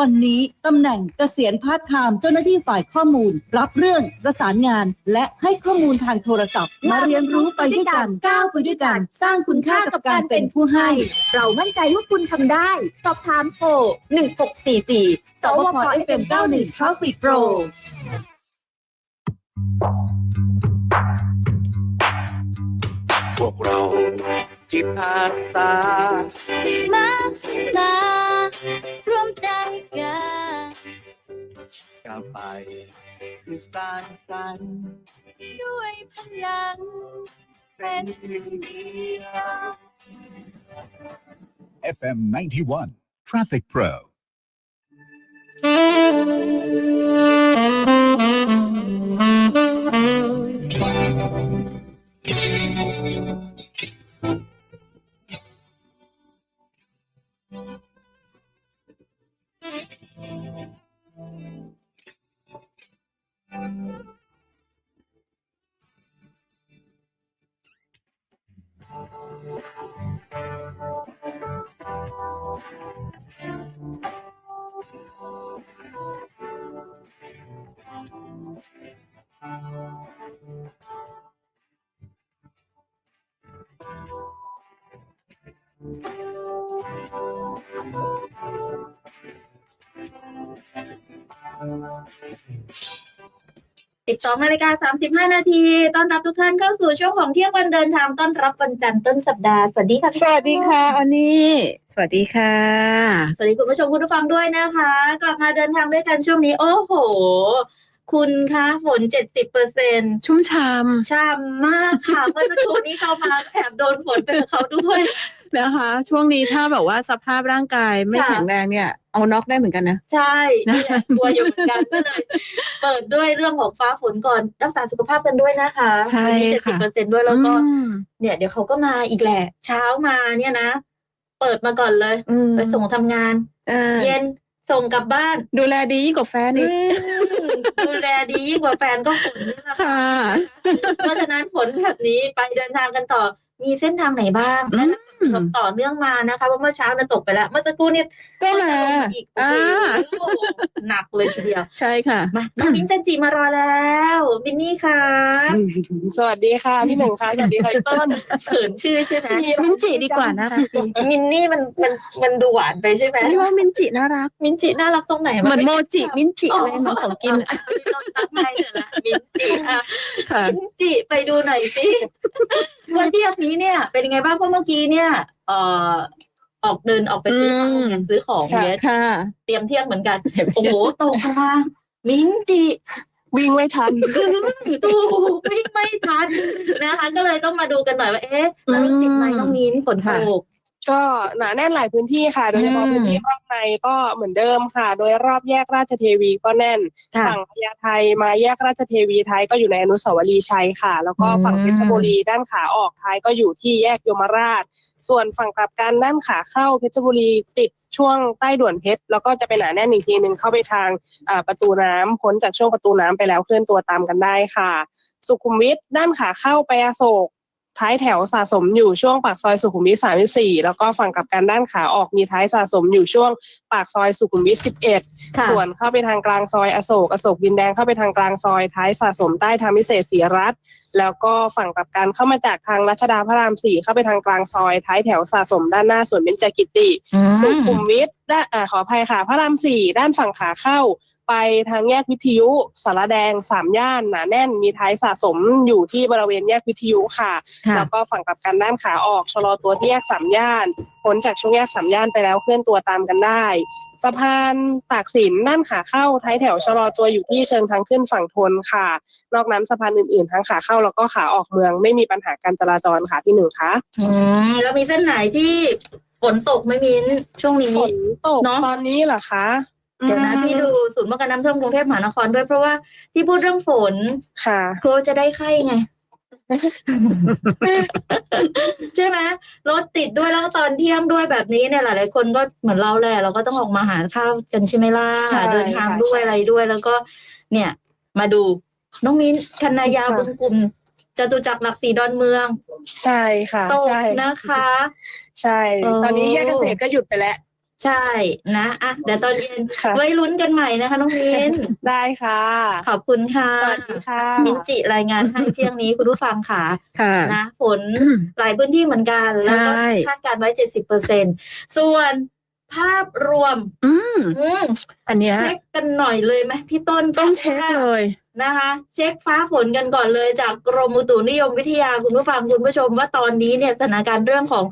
วันนี้ตำแหน่งเกษียณพาร์ทไทม์เจ้าหน้าที่ฝ่ายข้อมูล รับเรื่องประสานงาน และให้ข้อมูลทางโทรศัพท์ มาเรียนรู้ไปด้วยกันก้าวไปด้วยกัน สร้างคุณค่ากับการเป็นผู้ให้ เรามั่นใจว่าคุณทำได้ สอบถามโทร1644สวพ FM 91 Traffic Pro พวกเราจิตอาสามาสนา รวมใจกันก้าวไปคือสร้างสรรค์ด้วยพลัง เป็นหนึ่งเดียว FM 91 Traffic Pro. 12นาฬิกา35 นาทีต้อนรับทุกท่านเข้าสู่ช่วงของเที่ยงวันเดินทางต้อนรับวันจันทร์ต้นสัปดาห์สวัสดีค่ะพี่สวัสดีค่ะอันนี้สวัสดีค่ะ สวัสดีคุณผู้ชมคุณผู้ฟังด้วยนะคะ กลับมาเดินทางด้วยกันช่วงนี้ โอ้โห คุณคะฝน 70เปอร์เซ็นชุ่มชช่ำมากค่ะ เมื่อสักครู่นี้เข้ามาแอบโดนฝนไปกับเขาด้วยำ นะคะ ช่วงนี้ถ้าแบบว่าสภาพร่างกายไม่ค่ะ แข็งแรงเนี่ย เอาน็อกได้เหมือนกันนะ ใช่นี่แหละกลัวอยู่เหมือนกันก็เลย เปิดด้วยเรื่องของฟ้าฝนก่อนรักษาสุขภาพกันด้วยนะคะใช่วันี้ค่ะ70เปอร์เซ็นด้วยแล้วก็ อืมเนี่ยเดี๋ยวเขาก็มาอีกแหละ เช้ามาเนี่ยนะ เปิดมาก่อนเลย อืมไปส่งทำงาน เออเย็นส่งกลับบ้านดูแลดียิ่งกว่าแฟนอีกอืมดูแลดียิ่งกว่าแฟนก็ฝนนี่แหละค่ะ ค่ะ เพราะฉะนั้นฝนแบบนี้ไปเดินทางกันต่อมีเส้นทางไหนบ้างอืมและต่อเนื่องมานะคะเพราะเมื่อเช้าเนี่ยตกไปแล้ว เมื่อสักครู่เนี่ยก็มาจะลงอีกโอ้อ่าโหหนักเลยทีเดียว ใช่ค่ะ มาน้องมิ้นจันจีมารอแล้วมินนี่ค่ะ สวัสดีค่ะ พี่หนึ่งค่ะสวัสดีค่ะพี่ต้นเขินชื่อใช่ไหมมินจิดีกว่านะคะมินนี่มันมันมันดูหวานไปใช่ไหมนี่ว่ามินจิน่ารัก มินจิน่ารักตรงไหนเหมือนไโมจิมินจิอะไรเหมือนของกินอะไม่ต้องตั้งให้เถอะนะมินจิอะค่ะมินจิไปดูหน่อยสิวันเที่ยงนี้เนี่ยเป็นยังไงบ้างเพราะเมื่อกี้เนี่ยเอ่อออกเดินออกไปซื้อของอืมเนี่ยซื้อของค่ะเนี่ยค่ะ เตรียมเที่ยงเหมือนกัน โอ้โหตกมามินจิวิ่งไม่ทันตู้วิ่งไม่ทันนะคะ ก็เลยต้องมาดูกันหน่อยว่าเอ๊ะแล้วรถติดไหมน้องมิ้นฝนตก ก็หนาแน่นหลายพื้นที่ค่ะ โดยเฉพาะอืมพื้นที่รอบในก็เหมือนเดิมค่ะ โดยรอบแยกราชเทวีก็แน่นค่ะฝั่งพญาไทมาแยกราชเทวีท้ายก็อยู่ในอนุสาวรีย์ชัยค่ะ แล้วก็ฝั่งอืมเพชรบุรีด้านขาออกท้ายก็อยู่ที่แยกยมราช ส่วนฝั่งกลับกันด้านขาเข้าเพชรบุรีติดช่วงใต้ด่วนเพชรแล้วก็จะไปหนาแน่นอีกทีหนึ่งเข้าไปทางอ่าประตูน้ำพ้นจากช่วงประตูน้ำไปแล้วเคลื่อนตัวตามกันได้ค่ะ สุขุมวิทด้านขาเข้าไปอโศก ท้ายแถวสะสมอยู่ช่วงปากซอยสุขุมวิท 34 แล้วก็ฝั่งกลับกันด้านขาออกมีท้ายสะสมอยู่ช่วงปากซอยสุขุมวิท 11ค่ะส่วนเข้าไปทางกลางซอยอโศกอโศกดินแดงเข้าไปทางกลางซอยท้ายสะสมใต้ทางพิเศษศรีรัตน์แล้วก็ฝั่งกลับกันเข้ามาจากทางรัชดาพระรามสี่เข้าไปทางกลางซอยท้ายแถวสะสมด้านหน้าสวนเบญจกิติ สุขุมวิทด้านอ่าขออภัยค่ะพระรามสี่ด้านฝั่งขาเข้า ไปทางแยกวิทยุสารแดงสามย่านหนาแน่นมีท้ายสะสมอยู่ที่บริเวณแยกวิทยุค่ะค่ะ แล้วก็ฝั่งกลับกันด้านขาออกชะลอตัวที่แยกสามย่านพ้นจากช่วงแยกสามย่านไปแล้วเคลื่อนตัวตามกันได้สะพานตากสินด้านขาเข้าท้ายแถวชะลอตัวอยู่ที่เชิงทางขึ้นฝั่งทนค่ะ นอกนั้นสะพานอื่นๆทั้งขาเข้าแล้วก็ขาออกเมืองไม่มีปัญหาการจราจรค่ะพี่หนึ่งคะอืมแล้วมีเส้นไหนที่ฝนตกไหมมิ้นช่วงนี้ฝนตกเนอะตอนนี้เหรอคะ เดี๋ยวนะอืมพี่ดูศูนย์ป้องกันน้ำท่วมกรุงเทพมหานครด้วยเพราะว่าที่พูดเรื่องฝนค่ะกลัวจะได้ไข้ไง ใช่ไหมรถติดด้วยแล้วก็ตอนเที่ยงด้วยแบบนี้เนี่ยหลายๆคนก็เหมือนเราแหละเราก็ต้องออกมาหาข้าวกันใช่ไหมล่ะใช่เดินทางด้วยค่ะอะไรด้วย แล้วก็ เนี่ย มาดูน้องมิ้นคณะยาวค่ะ บึงกลุ่มจตุจักรหลักสีดอนเมืองใช่ค่ะตกใช่นะคะ ใช่เออตอนนี้แยกเกษตรก็หยุดไปแล้ว ใช่นะอะเดี๋ยวตอนเย็นค่ะ ไว้ลุ้นกันใหม่นะคะน้องมิน ได้ค่ะ ขอบคุณค่ะ สวัสดีค่ะ มินจิรายงานให้เที่ยงนี้คุณผู้ฟังค่ะค่ะ นะฝน หลายพื้นที่เหมือนกันแล้วก็ใช่ คาดการณ์ไว้เจ็ดสิบเปอร์เซ็นส่วนภาพรวมอืมอืมอันเนี้ยเช็คกันหน่อยเลยไหมพี่ต้นต้องเช็คเลย นะคะ เช็คฟ้าฝนกันก่อนเลยจากกรมอุตุนิยมวิทยาคุณผู้ฟังคุณผู้ชมว่าตอนนี้เนี่ยสถานการณ์เรื่องของ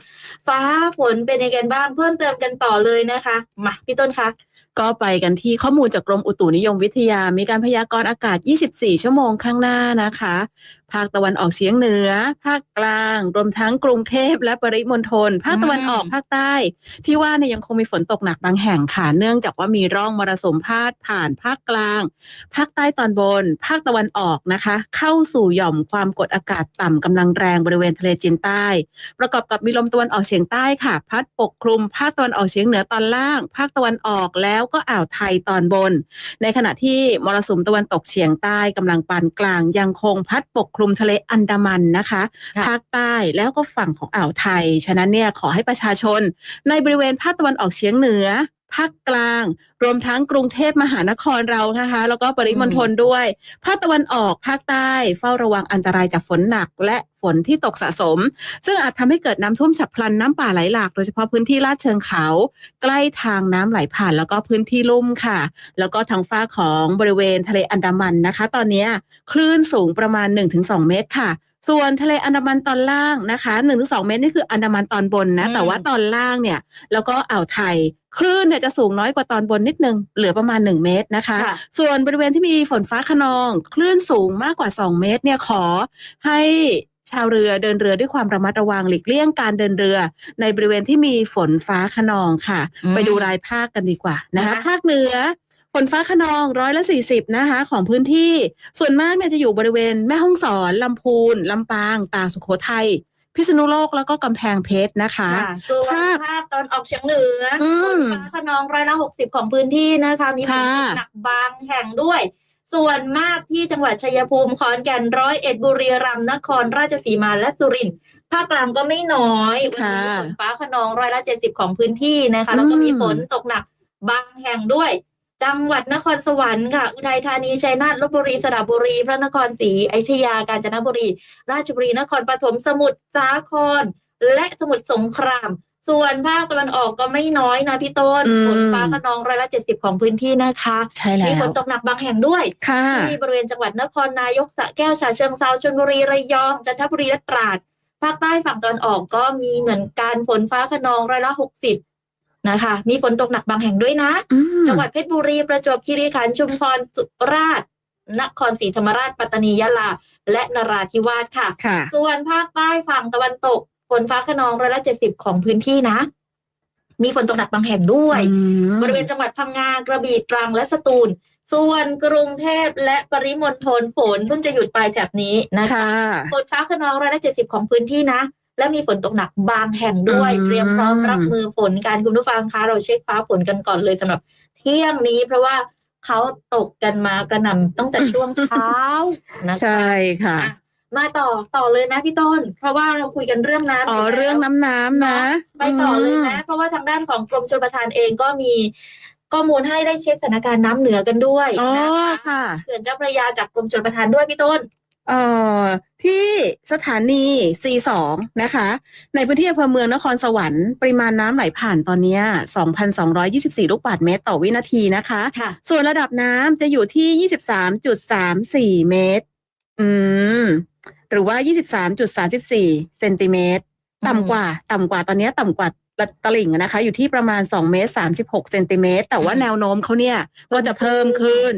ฟ้าฝนเป็นยังไงบ้างเพิ่มเติมกันต่อเลยนะคะมาพี่ต้นคะก็ไปกันที่ข้อมูลจากกรมอุตุนิยมวิทยา มีการพยากรณ์อากาศ 24 ชั่วโมงข้างหน้านะคะ ภาคตะวันออกเฉียงเหนือ ภาคกลาง รวมทั้งกรุงเทพและปริมณฑล ภาคตะวันออกอืมภาคใต้ ที่ว่าเนี่ยยังคงมีฝนตกหนักบางแห่งค่ะ เนื่องจากว่ามีร่องมรสุมพาดผ่านภาคกลาง ภาคใต้ตอนบน ภาคตะวันออกนะคะ เข้าสู่หย่อมความกดอากาศต่ำกำลังแรงบริเวณทะเลจีนใต้ ประกอบกับมีลมตะวันออกเฉียงใต้ค่ะ พัดปกคลุม ภาคตะวันออกเฉียงเหนือตอนล่าง ภาคตะวันออกแล้วก็อ่าวไทยตอนบน ในขณะที่มรสุมตะวันตกเฉียงใต้กำลังปานกลางยังคงพัดปกคลุมทะเลอันดามันนะคะค่ะภาคใต้แล้วก็ฝั่งของอ่าวไทย ฉะนั้นเนี่ยขอให้ประชาชนในบริเวณภาคตะวันออกเฉียงเหนือ ภาคกลาง รวมทั้งกรุงเทพมหานครเรานะคะ แล้วก็ปริมณฑลด้วย ภาคตะวันออกภาคใต้ เฝ้าระวังอันตรายจากฝนหนักและฝนที่ตกสะสม ซึ่งอาจทำให้เกิดน้ำท่วมฉับพลันน้ำป่าไหลหลาก โดยเฉพาะพื้นที่ลาดเชิงเขา ใกล้ทางน้ำไหลผ่านแล้วก็พื้นที่ลุ่มค่ะ แล้วก็ทางฝ้าของบริเวณทะเลอันดามันนะคะ ตอนเนี้ยคลื่นสูงประมาณ 1-2 เมตรค่ะ ส่วนทะเลอันดามันตอนล่างนะคะ1-2เมตรนี่คืออันดามันตอนบนนะอืมแต่ว่าตอนล่างเนี่ย แล้วก็อ่าวไทย คลื่นเนี่ยจะสูงน้อยกว่าตอนบนนิดนึง เหลือประมาณ 1 เมตรนะคะค่ะส่วนบริเวณที่มีฝนฟ้าขนอง คลื่นสูงมากกว่า 2 เมตรเนี่ยขอให้ชาวเรือเดินเรือด้วยความระมัดระวังหลีกเลี่ยงการเดินเรือ ในบริเวณที่มีฝนฟ้าขนองค่ะอืมไปดูรายภาคกันดีกว่านะคะนะคะภาคเหนือ ฝนฟ้าขนองร้อยละสี่สิบนะคะ ของพื้นที่ ส่วนมากเนี่ยจะอยู่บริเวณแม่ฮ่องสอนลำพูนลำปาง ตากสุโขทัยพิษณุโลกแล้วก็กำแพงเพชรนะคะค่ะส่วนภาคภาคตอนออกเฉียงเหนืออมฝนฟ้าขนองร้อยละหกสิบของพื้นที่นะคะ มีฝนค่ะตกหนักบางแห่งด้วย ส่วนมากที่จังหวัดชัยภูมิขอนแก่นร้อยเอ็ดบุรีรัมย์นครราชสีมาและสุรินทร์ภาคกลางก็ไม่น้อยวันนี้ค่ะฝนฟ้าขนองร้อยละเจ็ดสิบของพื้นที่นะคะ แล้วก็มีอืมฝนตกหนักบางแห่งด้วย จังหวัดนครสวรรค์ค่ะ อุทัยธานี ชัยนาท ลบบุรี สระบุรี พระนครศรีอยุธยา กาญจนบุรี ราชบุรี นครปฐม สมุทรสาคร และสมุทรสงคราม ส่วนภาคตะวันออกก็ไม่น้อยนะพี่ต้นอืมฝนฟ้าขนองร้อยละเจ็ดสิบของพื้นที่นะคะใช่แล้มีฝวนตกหนักบางแห่งด้วยค่ะที่บริเวณจังหวัดนครนายกสระแก้ว ฉะเชิงเซาชลบุรี ระยอง จันทบุรี และตราด ภาคใต้ฝั่งตอนออกก็มีเหมือนการฝนฟ้าขนองร้อยละหกสิบ นะคะ มีฝนตกหนักบางแห่งด้วยนะอืมจังหวัดเพชรบุรีประจวบคีรีขันธ์ชุมพรสุราษฎร์นครศรีธรรมราชปัตตานียะลา และนราธิวาสค่ะค่ะส่วนภาคใต้ฝั่งตะวันตกฝนฟ้าขนองร้อยละเจ็ดสิบของพื้นที่นะ มีฝนตกหนักบางแห่งด้วยอืมบริเวณจังหวัดพังงากระบี่ตรังและสตูล ส่วนกรุงเทพและปริมณฑลฝนเพิ่งจะหยุดไปแถบนี้นะคะค่ะฝนฟ้าขนองร้อยละเจ็ดสิบของพื้นที่นะ และมีฝนตกหนักบางแห่งด้วยอืมเตรียมพร้อมรับมือฝนกันคุณผู้ฟังคะเราเช็คฟ้าฝนกันก่อนเลยสำหรับเที่ยงนี้ เพราะว่าเขาตกกันมากระหน่ำตั้งแต่ช่วงเช้านะคะใช่ค่ะอะ มาต่อต่อเลยนะพี่ต้น เพราะว่าเราคุยกันเรื่องน้ำอ๋อยู่แล้วเรื่องน้ำน้ำนะไปต่อเลยนะเพราะว่าทางด้านของกรมชลประทานเองก็มีข้อมูลให้ได้เช็คสถานการณ์น้ำเหนือกันด้วยอ๋อนะคะค่ะเขื่อนเจ้าพระยาจากกรมชลประทานด้วยพี่ต้น เอ่อที่สถานี C2 นะคะ ในพื้นที่อำเภอเมืองนครสวรรค์ปริมาณน้ำไหลผ่านตอนเนี้ย2,224 ลูกบาศก์เมตรต่อวินาทีนะคะ ค่ะ ส่วนระดับน้ำจะอยู่ที่ 23.34 เมตร อืม หรือว่า 23.34 เซนติเมตร อืม ต่ำกว่า ต่ำกว่าตอนเนี้ยต่ำกว่าตลิ่งอะนะคะ อยู่ที่ประมาณ 2 เมตร 36 เซนติเมตร แต่ว่าแนวโน้มเขาเนี่ยก็จะเพิ่มขึ้น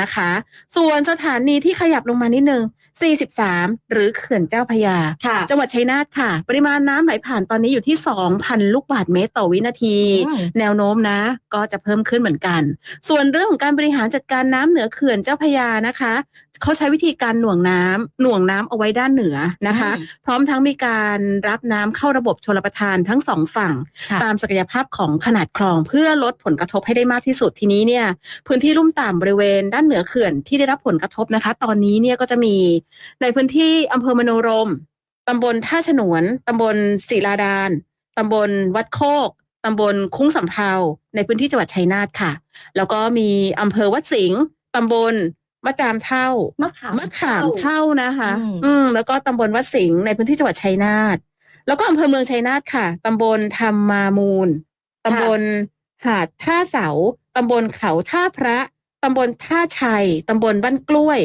นะคะ ส่วนสถานีที่ขยับลงมานิดนึง 43 หรือเขื่อนเจ้าพระยา ค่ะ จังหวัดชัยนาทค่ะ ปริมาณน้ำไหลผ่านตอนนี้อยู่ที่ 2,000 ลูกบาศก์เมตรต่อวินาที อืม แนวโน้มนะ ก็จะเพิ่มขึ้นเหมือนกัน ส่วนเรื่องของการบริหารจัดการน้ำเหนือเขื่อนเจ้าพระยานะคะ เขาใช้วิธีการหน่วงน้ำหน่วงน้ำเอาไว้ด้านเหนือนะคะอืมพร้อมทั้งมีการรับน้ำเข้าระบบชลประทานทั้งสองฝั่งค่ะตามศักยภาพของขนาดคลอง เพื่อลดผลกระทบให้ได้มากที่สุดทีนี้เนี่ย พื้นที่ลุ่มต่ำบริเวณด้านเหนือเขื่อนที่ได้รับผลกระทบนะคะ ตอนนี้เนี่ยก็จะมีในพื้นที่อำเภอมโนรมตำบลท่าฉนวนตำบลศิลาดานตำบลวัดโคกตำบลคุ้งสำเภาในพื้นที่จังหวัดชัยนาทค่ะ แล้วก็มีอำเภอวัดสิงห์ตำบล มะจามเท่ามะขามมะขามเท่านะคะอืมอืมแล้วก็ตำบลวัดสิงห์ในพื้นที่จังหวัดชัยนาทแล้วก็อำเภอเมืองชัยนาทค่ะตำบลธรรมามูลตำบลหาดท่าเสาตำบลเขาท่าพระตำบลท่าชัยตำบลบ้านกล้วย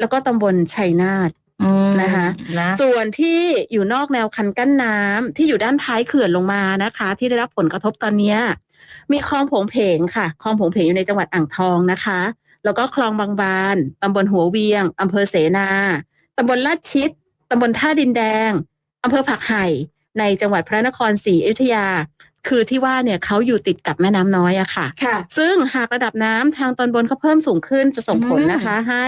แล้วก็ตำบลชัยนาทอืมนะคะนะส่วนที่อยู่นอกแนวคันกั้นน้ำที่อยู่ด้านท้ายเขื่อนลงมานะคะ ที่ได้รับผลกระทบตอนเนี้ยมีคลองโผงเพงค่ะคลองโผงเพงอยู่ในจังหวัดอ่างทองนะคะ แล้วก็คลองบางบานตำบลหัวเวียงอำเภอเสนาตำบลลาดชิดตำบลท่าดินแดงอำเภอผักไห่ในจังหวัดพระนครศรีอยุธยา คือที่ว่าเนี่ยเขาอยู่ติดกับแม่น้ำน้อยอะค่ะค่ะ ซึ่งหากระดับน้ำทางตอนบนเขาเพิ่มสูงขึ้นจะส่งผลนะคะ ให้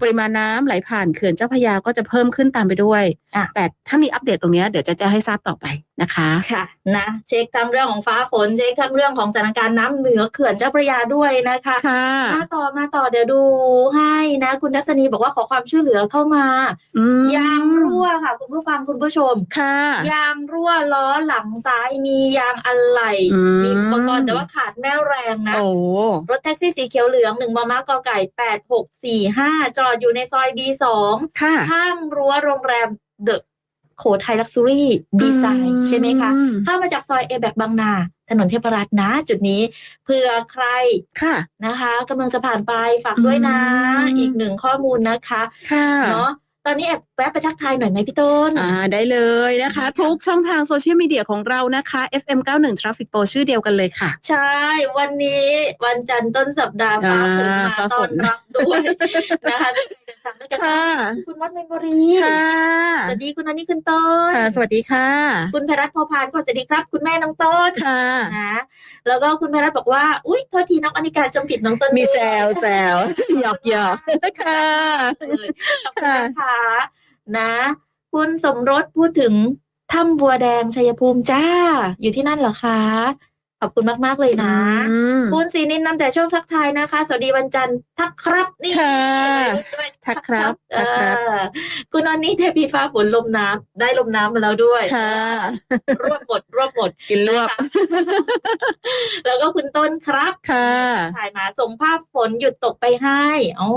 ปริมาณน้ำไหลผ่านเขื่อนเจ้าพระยาก็จะเพิ่มขึ้นตามไปด้วยอะแต่ถ้ามีอัปเดตตรงเนี้ยเดี๋ยวจะแจ้งให้ทราบต่อไป นะคะค่ะนะเช็คทั้งเรื่องของฟ้าฝนเช็คทั้งเรื่องของสถานการณ์น้ำเหนือเขื่อนเจ้าพระยาด้วยนะคะค่ะมาต่อมาต่อเดี๋ยวดูให้นะ คุณทัศนีบอกว่าขอความช่วยเหลือเข้ามาอืมยางรั่วค่ะ คุณผู้ฟังคุณผู้ชมค่ะยางรั่วล้อหลังซ้ายมียางอะไหล่อืมมีอุปกรณ์แต่ว่าขาดแม่แรงนะโอ้รถแท็กซี่สีเขียวเหลืองหนึ่งมอม้ากอไก่แปดหกสี่ห้าจอดอยู่ในซอยบีสองค่ะข้างรั้วโรงแรมเดอะ โขไทยลักซ์รี่ดีไซน์ใช่ไหมคะอืมเข้ามาจากซอยเอแบกบางนา ถนนเทพรัตน์นะ จุดนี้เผื่อใครค่ะนะคะกำลังจะผ่านไปฝากด้วยนะอืมอีกหนึ่งข้อมูลนะคะ ค่ะเนาะ ตอนนี้แอบแวะไปทักทายหน่อยไหมพี่ต้น อ่าได้เลยนะคะ ทุกช่องทางโซเชียลมีเดียของเรานะคะ FM 91 Traffic Pro ชื่อเดียวกันเลยค่ะ ใช่ วันนี้วันจันทร์ต้นสัปดาห์ฟ้าฝนอ่ามาฟ้าฝต้อนนรับด้วยนะคะเดินทางด้วยกันค่ะคุณวัดเมมโมรีค่ะสวัสดีคุณนันนี่คุณต้นค่ะ สวัสดีค่ะ คุณไพรัตน์พอพานก็สวัสดีครับ คุณแม่น้องต้นค่ะนะแล้วก็คุณไพรัตน์บอกว่าอุ้ยโทษทีน้องอนิกาจำผิดน้องต้นมีด้วยแซวแซวหยอกหยอกค่ะเลยขอบคุณนะคะนะ คุณสมรสพูดถึงถ้ำบัวแดงชัยภูมิจ้า อยู่ที่นั่นเหรอคะ ขอบคุณมาก ๆ เลยนะอืมคุณสีนินนำแต่ช่วงทักทายนะคะ สวัสดีวันจันทร์ทักครับนี่ค่ะด้วยทักครับเอทักครับอคุณนอนนี่เทพีฟ้าฝนลมน้ำได้ลมน้ำมาแล้วด้วยค่ะรวบหมด รวบหมดกินรวบ แล้วก็คุณต้นครับค่ะถ่ายมาส่งภาพฝนหยุดตกไปให้อ๋อ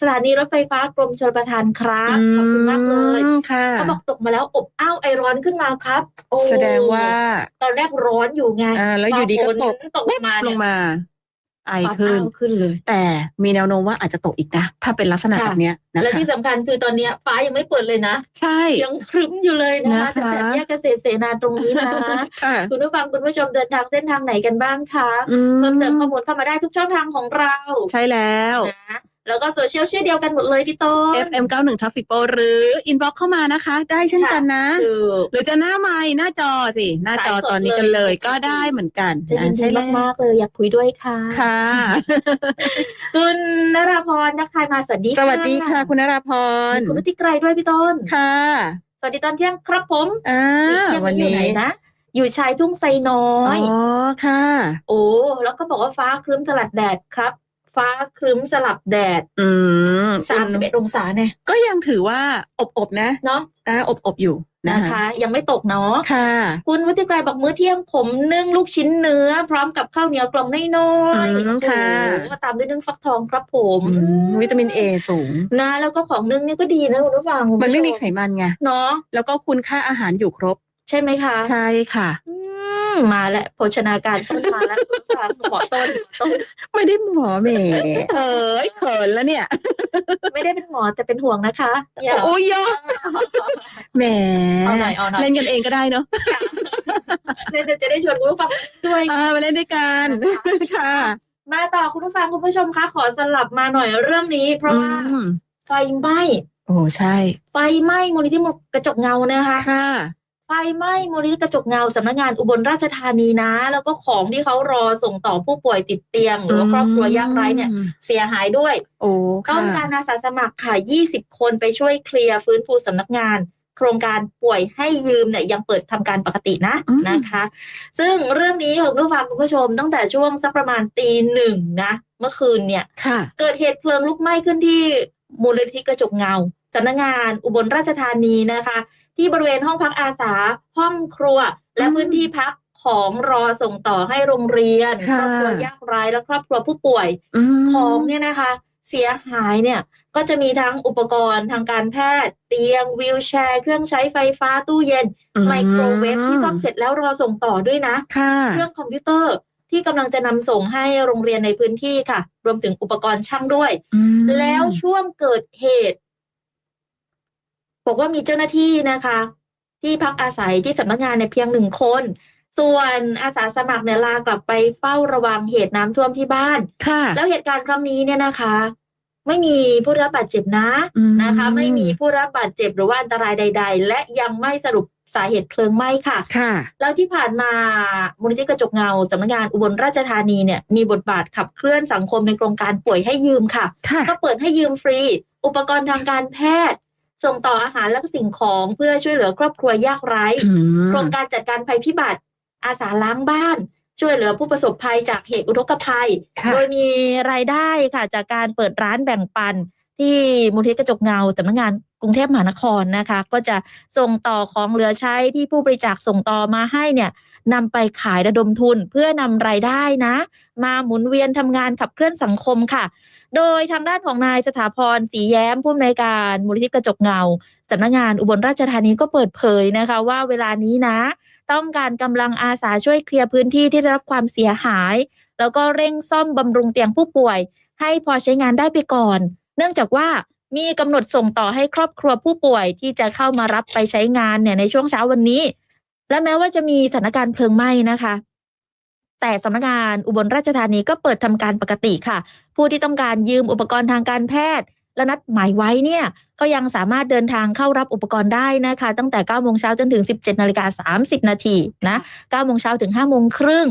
สถานีรถไฟฟ้ากรมชลประทานครับขอบคุณมากเลยอืมค่ะเขาบอกตกมาแล้วอบอ้าวไอร้อนขึ้นมาครับโอ้แสดงว่า ตอนแรกร้อนอยู่ไงอ่าแล้วอยู่ดีก็ตกพฝนตกมาลเนี่ยงมา ไอความขึ้นอ้าวขึ้นเลย แต่มีแนวโน้มว่าอาจจะตกอีกนะ ถ้าเป็นลักษณะค่ะแบบเนี้ยนะและคะที่สำคัญคือตอนเนี้ยฟ้ายังไม่เปิดเลยนะ ใช่ ยังครึ้มอยู่เลยนะคะนะคะแต่แยกเกษตรเสนาตรงนี้นะค่ะคุณผู้ฟังคุณผู้ชมเดินทางเส้นทางไหนกันบ้างคะเพิ่มเติมข้อมูลเข้ามาได้ทุกช่องทางของเรา ใช่แล้วนะ แล้วก็โซเชียลชื่อเดียวกันหมดเลยพี่ต้น FM 91 Traffic Pro หรือ inbox เข้ามานะคะ ได้เช่นกันนะคือหรือจะหน้าไม้หน้าจอสิ หน้าจอสายสดตอนนี้กันเลยเลยก็ได้เหมือนกันจะยินอ่าดีใช่แล้วมากๆเลยอยากคุยด้วยค่ะ ค่ะ คุณนราพรนักทายมาสวัสดีสวัสดีค่ะ คุณนราพรมีคุณรุติไกรด้วยพี่ต้น ค่ะ สวัสดีตอนเที่ยงครับผมอ่าเที่ยงวันนี้อยู่นี้ไหนนะอยู่ชายทุ่งไซน้ออ๋ยอค่ะ โอ้ แล้วก็บอกว่าฟ้าครึ้มสลัดแดดครับ ฟ้าครึ้มสลับแดดอืมสามสิบเอ็ดองศาเนี่ย ก็ยังถือว่าอบๆนะเนาะอ่าอบๆอยู่นะนะคะคะ ยังไม่ตกเนาะค่ะ คุณวุฒิไกรบอกมื้อเที่ยงผมนึ่งลูกชิ้นเนื้อ พร้อมกับข้าวเหนียวกล่องน้อยๆอืมโอ้โหค่ะมาตามด้วยนึ่งฟักทองครับผมอืมวิตามินเอสูงนะแล้วก็ของนึ่งเนี่ยก็ดีนะคุณผู้ฟังคุณมันผู้ชไม่มีไขมันไงเนาะแล้วก็คุณค่าอาหารอยู่ครบ ใช่ไหมคะ ใช่ค่ะอื มมาแล้วโภชนาการต้นมาแล้วคุณผู้ฟังหมอต้นต้น ไม่ได้หมอแหมเอ้ยเขินแล้วเนี่ยไม่ได้เป็นหมอแต่เป็นห่วงนะคะอย่าโอ้ยยอแหมเอาหน่อยเอาหน่อยเล่นกันเองก็ได้เนาะเนี่ยจะได้ชวนคุณผู้ฟังด้วยอ่ามาเล่นด้วยกันค่ะมาต่อคุณผู้ฟังคุณผู้ชมคะขอสลับมาหน่อยเรื่องนี้ เพราะว่าอืมไฟไหม้โอ้ใช่ ไฟไหม้มูลนิธิกระจกเงานะคะค่ะ ไฟไหม้มูลนิธิกระจกเงาสำนักงานอุบลราชธานีนะ แล้วก็ของที่เขารอส่งต่อผู้ป่วยติดเตียง หรือว่าครอบครัวยากไร้เนี่ย เสียหายด้วยโอ้ต้ค่ะองการอาสาสมัครค่ะ 20 คนไปช่วยเคลียร์ฟื้นฟูสำนักงานโครงการป่วยให้ยืมเนี่ยยังเปิดทำการปกตินะนะคะ ซึ่งเรื่องนี้ของผู้ฟังคุณผู้ชมตั้งแต่ช่วงสักประมาณตีหนึ่งนะ เมื่อคืนเนี่ยค่ะเกิดเหตุเพลิงลุกไหม้ขึ้นที่มูลนิธิกระจกเงาสำนักงานอุบลราชธานีนะคะ ที่บริเวณห้องพักอาสา ห้องครัว และอืมพื้นที่พักของรอส่งต่อให้โรงเรียนคค่ะรอบครัวยากไร้และครอบครัวผู้ป่วยอืมของเนี่ยนะคะ เสียหายเนี่ยก็จะมีทั้งอุปกรณ์ทางการแพทย์ เตียงวีลแชร์ เครื่องใช้ไฟฟ้าตู้เย็น ไมโครเวฟที่ซ่อมเสร็จแล้วรอส่งต่อด้วยนะค่ะเครื่องคอมพิวเตอร์ที่กำลังจะนำส่งให้โรงเรียนในพื้นที่ค่ะ รวมถึงอุปกรณ์ช่างด้วยอืมแล้วช่วงเกิดเหตุ บอกว่ามีเจ้าหน้าที่นะคะ ที่พักอาศัยที่สำนักงานในยเพียงหนึ่งคน ส่วนอาสาสมัครเนี่ยลากลับไปเฝ้าระวังเหตุน้ำท่วมที่บ้าน ค่ะ แล้วเหตุการณ์ครั้งนี้เนี่ยนะคะ ไม่มีผู้ได้รับบาดเจ็บนะอืม นะคะ ไม่มีผู้ได้รับบาดเจ็บหรือว่าอันตรายใด ๆ และยังไม่สรุปสาเหตุเพลิงไหม้ค่ะ ค่ะ แล้วที่ผ่านมามูลนิธิกระจกเงาสำนักงานอุบลราชธานีเนี่ยมีบทบาทขับเคลื่อนสังคมในโครงการป่วยให้ยืมค่ะ ค่ะ ก็เปิดให้ยืมฟรี อุปกรณ์ทางการแพทย์ ส่งต่ออาหารและสิ่งของเพื่อช่วยเหลือครอบครัวยากไร้อืมโครงการจัดการภัยพิบัติอาสาล้างบ้าน ช่วยเหลือผู้ประสบภัยจากเหตุอุทกภัยค่ะโดยมีรายได้ค่ะจากการเปิดร้านแบ่งปัน ที่มูลที่กระจกเงาสำนักงานกรุงเทพมหานครนะคะ ก็จะส่งต่อของเหลือใช้ที่ผู้บริจาคส่งต่อมาให้เนี่ย นำไปขายระดมทุนเพื่อนำรายได้นะ มาหมุนเวียนทำงานขับเคลื่อนสังคมค่ะ โดยทางด้านของนายสถาพรศรีแย้มผู้อำนวยการมูลนิธิกระจกเงาสำนักงานอุบลราชธานีก็เปิดเผยนะคะว่าเวลานี้นะ ต้องการกำลังอาสาช่วยเคลียร์พื้นที่ที่ได้รับความเสียหาย แล้วก็เร่งซ่อมบำรุงเตียงผู้ป่วย ให้พอใช้งานได้ไปก่อน เนื่องจากว่ามีกำหนดส่งต่อให้ครอบครัวผู้ป่วยที่จะเข้ามารับไปใช้งานเนี่ยในช่วงเช้าวันนี้ และแม้ว่าจะมีสถานการณ์เพลิงไหม้นะคะ แต่สำนักงานอุบลราชธานีก็เปิดทำการปกติค่ะ ผู้ที่ต้องการยืมอุปกรณ์ทางการแพทย์และนัดหมายไว้เนี่ยก็ยังสามารถเดินทางเข้ารับอุปกรณ์ได้นะคะ ตั้งแต่9โมงเช้าจนถึง 17นาฬิกา30นาทีนะ9โมงเช้าถึง5โมงครึ่ง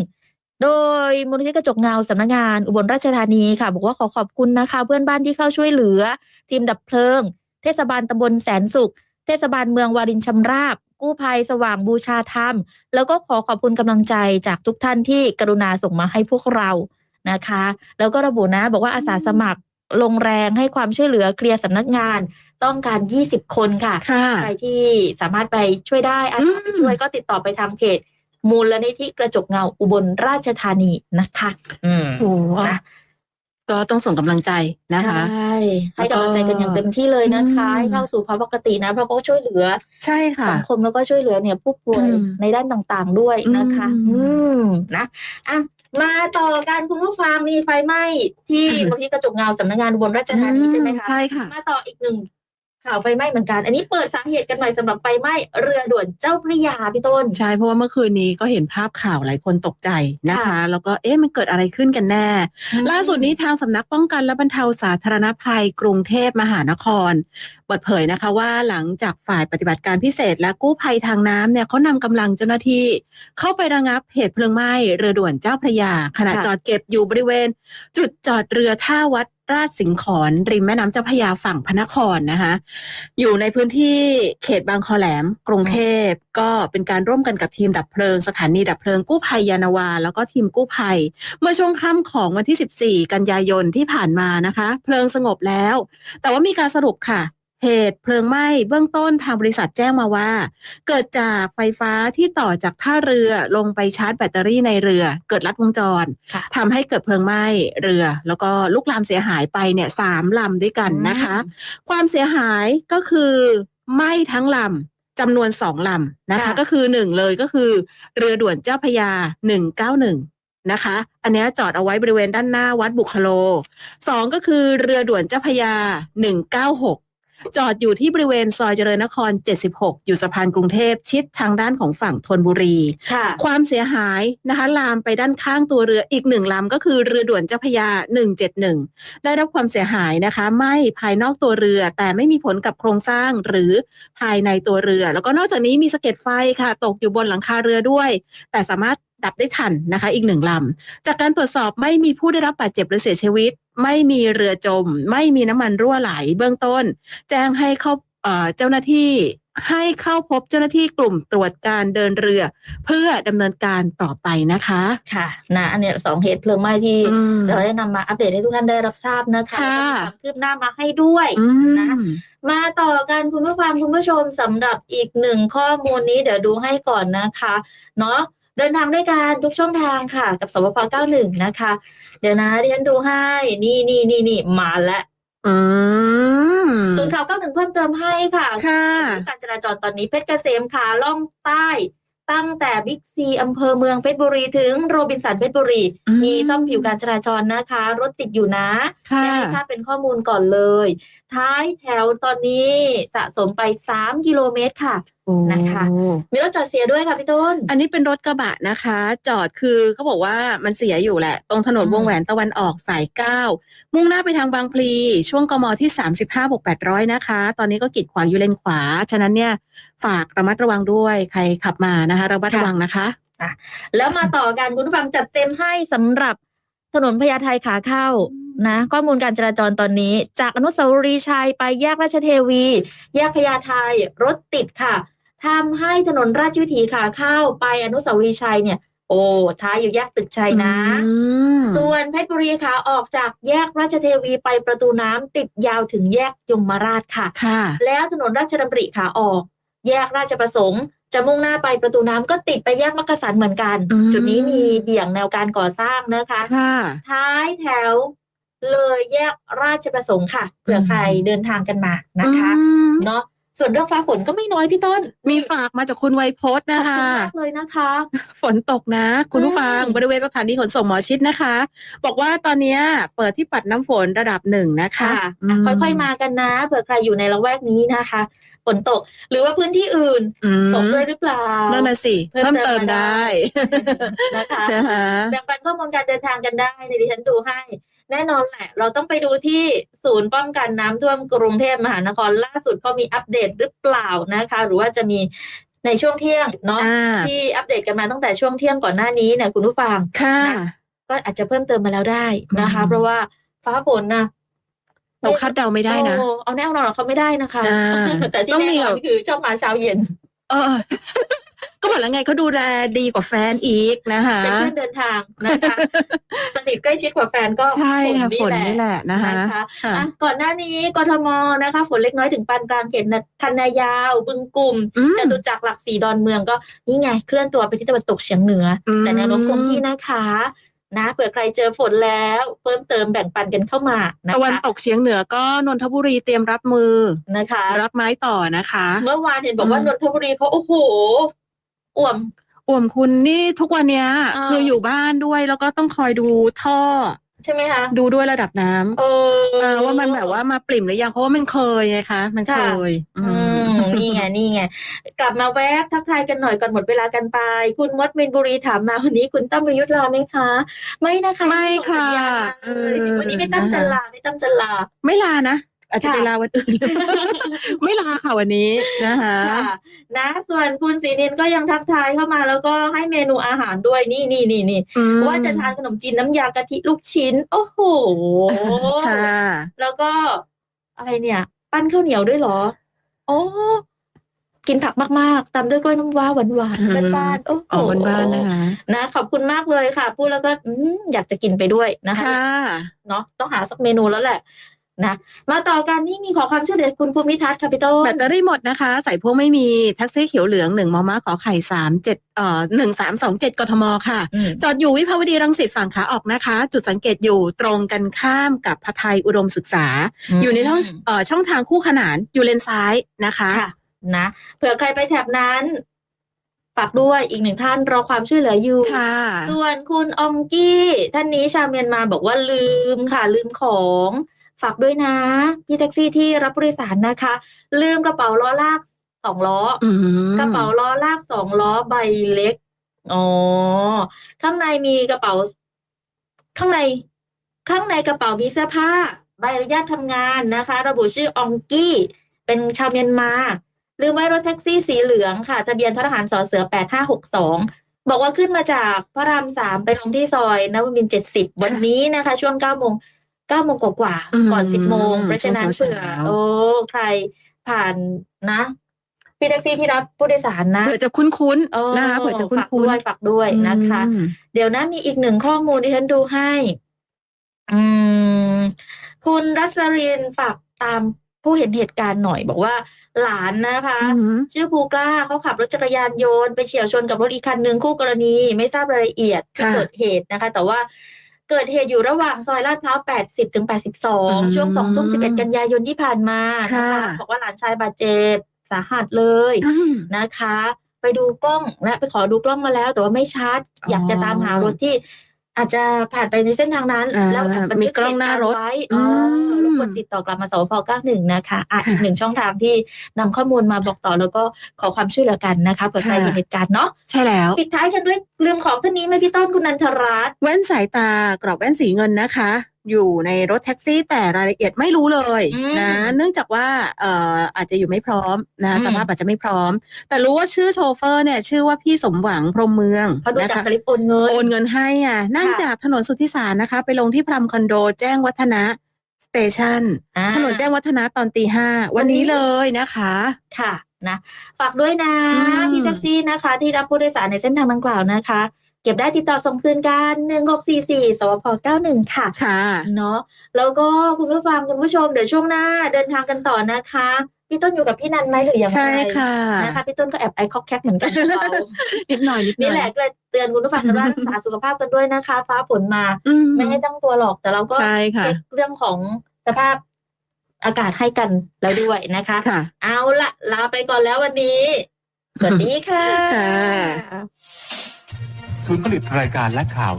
โดยมูลนิธิกระจกเงาสำนักงานอุบลราชธานีค่ะ บอกว่าขอขอบคุณนะคะ เพื่อนบ้านที่เข้าช่วยเหลือ ทีมดับเพลิง เทศบาลตำบลแสนสุข เทศบาลเมืองวารินชำราบ กู้ภัยสว่างบูชาธรรม แล้วก็ขอขอบคุณกำลังใจจากทุกท่านที่กรุณาส่งมาให้พวกเรานะคะ แล้วก็ระบุนะบอกว่าอาสาสมัครลงแรงให้ความช่วยเหลือเคลียร์สำนักงานต้องการ 20 คนค่ะค่ะใครที่สามารถไปช่วยได้อาสาไปช่วยก็ติดต่อไปทางเพจมูลนิธิกระจกเงาอุบลราชธานีนะคะ อืมโอ้โหนะ ก็ต้องส่งกำลังใจนะคะ ใช่ให้กำลังใจกันอย่างเต็มที่เลยนะคะอืม ให้เข้าสู่ภาวะปกตินะเพราะเขาช่วยเหลือใช่ค่ะ สังคมแล้วก็ช่วยเหลือเนี่ยผู้ป่วยอืมในด้านต่างๆด้วยนะคะ อืมอืมนะอะมาต่อการคุณผู้ฟังมีไฟไหม้ที่มูลที่กระจกเงาสำนักงานอุบนราชธานีใช่ไหมคะ ใช่ค่ะ มาต่ออีกหนึ่ง ข่าวไฟไหม้เหมือนกัน อันนี้เปิดสาเหตุกันหน่อยสำหรับไฟไหม้เรือด่วนเจ้าพระยาพี่ต้น ใช่เพราะว่าเมื่อคืนนี้ก็เห็นภาพข่าวหลายคนตกใจนะคะค่ะแล้วก็เอ๊ะมันเกิดอะไรขึ้นกันแน่ ล่าสุดนี้ทางสำนักป้องกันและบรรเทาสาธารณภัยกรุงเทพมหานคร เปิดเผยนะคะว่าหลังจากฝ่ายปฏิบัติการพิเศษ และกู้ภัยทางน้ำเนี่ยเขานำกำลังเจ้าหน้าที่ เข้าไประงับเหตุเพลิงไหม้เรือด่วนเจ้าพระยา ขณะค่ะจอดเก็บอยู่บริเวณ จุดจอดเรือท่าวัดราชสิงห์ขอนริมแม่น้ำเจ้าพระยาฝั่งพระนครนะคะอยู่ในพื้นที่เขตบางคอแหลม กรุงเทพก็เป็นการร่วมกันกับทีมดับเพลิง สถานีดับเพลิงกู้ภัยยานาวา แล้วก็ทีมกู้ภัย เมื่อช่วงค่ำของวันที่ 14 กันยายนที่ผ่านมานะคะ เพลิงสงบแล้ว แต่ว่ามีการสรุปค่ะ เหตุเพลิงไหม้เบื้องต้นทางบริษัทแจ้งมาว่า เกิดจากไฟฟ้าที่ต่อจากท่าเรือลงไปชาร์จแบตเตอรี่ในเรือ เกิดลัดวงจรค่ะทำให้เกิดเพลิงไหม้เรือ แล้วก็ลุกลามเสียหายไปเนี่ยสามลำด้วยกันนะคะ ความเสียหายก็คือไหม้ทั้งลำจำนวนสองลำนะคะค่ะก็คือหนึ่งเลยก็คือ เรือด่วนเจ้าพระยาหนึ่งเก้าหนึ่งนะคะ อันเนี้ยจอดเอาไว้บริเวณด้านหน้าวัดบุคโลสองก็คือเรือด่วนเจ้าพระยาหนึ่งเก้าหก จอดอยู่ที่บริเวณซอยเจริญนคร 76 อยู่สะพานกรุงเทพชิดทางด้านของฝั่งธนบุรี ค่ะ ความเสียหายนะคะ ลามไปด้านข้างตัวเรืออีกหนึ่งลำก็คือเรือด่วนเจ้าพระยา 171 ได้รับความเสียหายนะคะ ไหม่ภายนอกตัวเรือแต่ไม่มีผลกับโครงสร้างหรือภายในตัวเรือ แล้วก็นอกจากนี้มีสะเก็ดไฟค่ะ ตกอยู่บนหลังคาเรือด้วย แต่สามารถดับได้ทันนะคะ อีกหนึ่งลำจากการตรวจสอบไม่มีผู้ได้รับบาดเจ็บหรือเสียชีวิต ไม่มีเรือจม ไม่มีน้ำมันรั่วไหลเบื้องต้น แจ้งให้เข้าเอ่อเจ้าหน้าที่ให้เข้าพบเจ้าหน้าที่กลุ่มตรวจการเดินเรือ เพื่อดำเนินการต่อไปนะคะค่ะนะอันเนี้ยสองเหตุเพลิงไหม้ที่อืมเราได้นำมาอัปเดตให้ทุกท่านได้รับทราบนะคะค่ะแล้วก็มีความคืบหน้ามาให้ด้วยอืมนะมาต่อกันคุณผู้ฟังคุณผู้ชมสำหรับอีกหนึ่งข้อมูลนี้เดี๋ยวดูให้ก่อนนะคะ เนาะ เดินทางด้วยกันทุกช่องทางค่ะ กับสวพ91 นะคะ เดี๋ยวนะดิฉันดูให้ นี่นี่นี่นี่มาแล้วอืมศูนย์ข่าว91 เพิ่มเติมให้ค่ะค่ะการจราจรตอนนี้เพชรเกษมขาล่องใต้ตั้งแต่บิ๊กซีอำเภอเมืองเพชรบุรีถึงโรบินสันเพชรบุรีอืมมีซ่อมผิวการจราจรนะคะ รถติดอยู่นะค่ะแจ้งให้ทราบเป็นข้อมูลก่อนเลย ท้ายแถวตอนนี้สะสมไป 3 กิโลเมตรค่ะ นะคะโอ้มีรถจอดเสียด้วยค่ะพี่ต้น อันนี้เป็นรถกระบะนะคะ จอดคือเขาบอกว่ามันเสียอยู่แหละ ตรงถนนอืมวงแหวนตะวันออกสายเก้ามุ่งหน้าไปทางบางพลี ช่วงกมที่35บวก800นะคะ ตอนนี้ก็กีดขวางอยู่เลนขวา ฉะนั้นเนี่ยฝากระมัดระวังด้วยใครขับมานะคะระมัดระวังนะคะแล้วมาต่อกันคุณผู้ฟังจัดเต็มให้สำหรับถนนพญาไทขาเข้านะข้อมูลการจราจรตอนนี้ จากอนุสาวรีย์ชัยไปแยกราชเทวี แยกพญาไทรถติดค่ะ ทำให้ถนนราชวิถีขาเข้าไปอนุสาวรีย์ชัยเนี่ย โอ้ท้ายอยู่แยกตึกชัยนะอืมส่วนเพชรบุรีขาออกจากแยกราชเทวีไปประตูน้ำติดยาวถึงแยกยมราชค่ะค่ะ แล้วถนนราชดำริขาออก แยกราชประสงค์จะมุ่งหน้าไปประตูน้ำก็ติดไปแยกมักกะสันเหมือนกันอืมจุดนี้มีเบี่ยงแนวการก่อสร้างนะคะค่ะท้ายแถวเลยแยกราชประสงค์ค่ะเผื่อใครเดินทางกันมานะคะอืมเนาะ ส่วนเรื่องฟ้าฝนก็ไม่น้อยพี่ต้นมีฝากมาจากคุณไวยพจน์ขอนะบคุณคะมากเลยนะคะ ฝนตกนะ คุณผู้ฟังอืมบริเวณสถานีขนส่งหมอชิดนะคะ บอกว่าตอนเนี้ยเปิดที่ปัดน้ำฝนระดับหนึ่งนะคะค่ะมค่อยๆมากันนะเผื่อใครอยู่ในละแวกนี้นะคะฝนตก หรือว่าพื้นที่อื่นอืมตกด้วยหรือเปล่านั่นน่ะสิเพิ่เพิ่มมเติเติมมมาได้ได้นะคะนะคะแบ่งปันข้อมูลการเดินทางกันได้ในดิฉันดูให้ แน่นอนแหละ เราต้องไปดูที่ศูนย์ป้องกันน้ำท่วมกรุงเทพมหานครล่าสุดเขามีอัปเดตหรือเปล่านะคะ หรือว่าจะมีในช่วงเที่ยงเนาะอ่าที่อัปเดตกันมาตั้งแต่ช่วงเที่ยงก่อนหน้านี้เนี่ยคุณผู้ฟังค่ะนะก็อาจจะเพิ่มเติมมาแล้วได้นะคะอืมเพราะว่าฟ้าฝนนะเราคาดเดาไม่ได้นะโอ้เอาแน่นอนเขาไม่ได้นะคะอ่าแต่ที่ต้องแน่มีนอนแบบคือชอบมาเช้าเย็น เออ ก็บอกแล้วไงเขาดูแลดีกว่าแฟนอีกนะคะเป็นเพื่อนเดินทางนะคะสนิทใกล้ชิดกว่าแฟนก็ใช่ค่ะฝฝนนนี่นี่แหแหละละนะคะนะคะค่ะอะก่อนหน้านี้กทมนะคะ ฝนเล็กน้อยถึงปานกลางเขตคันนายาวบึงกลุ่มอืมจตุจักรหลักสีดอนเมืองก็นี่ไงเคลื่อนตัวไปที่ตะวันตกเฉียงเหนืออมแต่แนวโน้มคงที่นะคะนะเผื่อใครเจอฝนแล้วเพิ่มเติมแบ่งปันกันเข้ามานะตะวันคะตกเฉียงเหนือก็นนทบุรีเตรียมรับมือนะคะ รับไม้ต่อนะคะ เมื่อวานเห็นบอกว่าอืมนนทบุรีเขาโอ้โห อ่วม อ่วมคุณนี่ทุกวันเนี้ย อ่า คืออยู่บ้านด้วยแล้วก็ต้องคอยดูท่อ ใช่ไหมคะดูด้วยระดับน้ำเออเออว่ามันแบบว่ามาปริ่มหรือยังเพราะว่ามันเคยไงคะ มันเคย อืมนี่ไงนี่ไงกลับมาแวบทักทายกันหน่อยก่อนหมดเวลากันไป คุณมดมินบุรีถามมาวันนี้คุณตั้มประยุทธ์ลาไหมคะ ไม่นะคะไม่ค่ะยังส่งสัญญาณมาเลยเออ วันนี้ไม่ตั้มจะลาไม่ตั้มจะลา ไม่ลานะ อาจจะค่ะไปลาวันอื่น ไม่ลาค่ะวันนี้นะคะค่ะนะ ส่วนคุณศรีนินก็ยังทักทายเข้ามาแล้วก็ให้เมนูอาหารด้วยนี่นี่นี่นี่อืมว่าจะทานขนมจีนน้ำยากะทิลูกชิ้น โอ้โหค่ะแล้วก็อะไรเนี่ย ปั้นข้าวเหนียวด้วยเหรออ๋อกินผักมากๆ ตามด้วยกล้วยน้ำว้าหวานหวานอืมบ้านๆโอ้โหออกบ้านๆนะคะนะ ขอบคุณมากเลยค่ะ พูดแล้วก็อืมอยากจะกินไปด้วยนะคะค่ะเนาะต้องหาสักเมนูแล้วแหละ นะมาต่อกันนี่มีขอความช่วยเหลือคุณภูมิทัศน์ค่ะพี่ต้นแบตเตอรี่หมดนะคะ ใส่พวกไม่มีแท็กซี่เขียวเหลืองหนึ่งมอม้าขอไข่สามเจ็ดเอ่อหนึ่งสามสองเจ็ดกทมค่ะอืมจอดอยู่วิภาวดีรังสิตฝั่งขาออกนะคะ จุดสังเกตอยู่ตรงกันข้ามกับพไทยอุดมศึกษา อยู่ในช่องเอ่อช่องทางคู่ขนานอยู่เลนซ้ายนะคะค่ะนะเผื่อใครไปแถบนั้นฝากด้วยอีกหนึ่งท่านรอความช่วยเหลืออยู่ค่ะส่วนคุณอองกี้ ท่านนี้ชาวเมียนมาบอกว่าลืมค่ะลืมของ ฝากด้วยนะ พี่แท็กซี่ที่รับผู้โดยสารนะคะ ลืมกระเป๋าล้อลากสองล้อออืมกระเป๋าล้อลากสองล้อใบเล็กอ๋อข้างในมีกระเป๋า ข้างใน ข้างในกระเป๋ามีเสื้อผ้า ใบอนุญาตทำงานนะคะ ระบุชื่ออองกี้เป็นชาวเมียนมาลืมไว้รถแท็กซี่สีเหลืองค่ะ ทะเบียนททหารสอเสือแปดห้าหกสองบอกว่าขึ้นมาจากพระรามสามไปลงที่ซอยนวมินเจ็ดสิบวันนี้นะคะ ช่วงเก้าโมง เก้าโมงกว่าๆอืมก่อนสิบโมง เพราะฉะนั้นช่วงเผื่อเช้าโอ้ใครผ่านนะพี่แท็กซี่ที่รับผู้โดยสารนะเผื่อจะคุ้นโอ้ๆนะคะเผื่อจะคุ้ฝากด้วยนฝากด้วยๆนะคะอืมเดี๋ยวนะมีอีกหนึ่งข้อมูลที่ฉันดูให้ อืม คุณรัสรินฝากตามผู้เห็นเหตุการณ์หน่อยบอกว่า หลานนะคะอือหือชื่อภูกล้าเขาขับรถจักรยานยนต์ไปเฉียวชนกับรถอีกคันหนึ่งคู่กรณี ไม่ทราบรายละเอียดที่ค่ะเกิดเหตุนะคะ แต่ว่า เกิดเหตุอยู่ระหว่างซอยลาดพร้าว 80 ถึงม82 ช่วง2ทุ่ม11 กันยายนที่ผ่านมานะค่ะคะบอกว่าหลานชายบาดเจ็บสาหัสเลยอืมนะคะ ไปดูกล้องและไปขอดูกล้องมาแล้ว แต่ว่าไม่ชัดอ๋ออยากจะตามหารถที่ อาจจะผ่านไปในเส้นทางนั้น อ่าแล้วบันมีทึกกล้องหน้ารถเหตุกไว้อือ๋อม รบกวนติดต่อกลับมาสพ91นะคะอะค่ะอีกหนึ่งช่องทางที่นำข้อมูลมาบอกต่อแล้วก็ขอความช่วยเหลือกันนะคะเผื่อใครค่ะเห็นเหตุการณ์เนาะใช่แล้ว ปิดท้ายกันด้วยลืมของท่านนี้ไหมพี่ต้นคุณนันทรัตน์ แว่นสายตากรอบแว่นสีเงินนะคะ อยู่ในรถแท็กซี่แต่รายละเอียดไม่รู้เลยนะเนื่องจากว่าเอ่ออาจจะอยู่ไม่พร้อมนะสภาพอาจจะไม่พร้อม แต่รู้ว่าชื่อโชเฟอร์เนี่ยชื่อว่าพี่สมหวังพรหมเมืองเขาดูนะจากคะสลิปโอนเงินโอนเงินให้อะนั่งค่ะจากถนนสุทธิสารนะคะ ไปลงที่พรมคอนโดแจ้งวัฒนะสเตชันอ่าถนนแจ้งวัฒนะตอนตีห้าวันนี้เลยนะคะค่ะนะฝากด้วยนะอืมพี่แท็กซี่นะคะ ที่รับผู้โดยสารในเส้นทางดังกล่าวนะคะ เก็บได้ติดต่อส่งคืนกัน1644สวพ91 ค่ะ ค่ะเนาะแล้วก็คุณผู้ฟังคุณผู้ชมเดี๋ยวช่วงหน้าเดินทางกันต่อนะคะพี่ต้นอยู่กับพี่นันไหมหรือยังไงใช่ค่ะนะคะพี่ต้นก็แอบไอคอกแคกเหมือนกันกับเรานิดหน่อยนิดหน่นี่อยแหละก็เลยเตือนคุณผู้ฟังกันว่ารักษาสุขภาพกันด้วยนะคะ ฟ้าฝนมาอืไม่ให้ตั้งตัวหรอกแต่เราก็ใช่ค่ะเช็คเรื่องของสภาพอากาศให้กันแล้วด้วยนะคะค่ะเอาละลาไปก่อนแล้ววันนี้ สวัสดีค่ะค่ะ ศูนย์ผลิตรายการและข่าว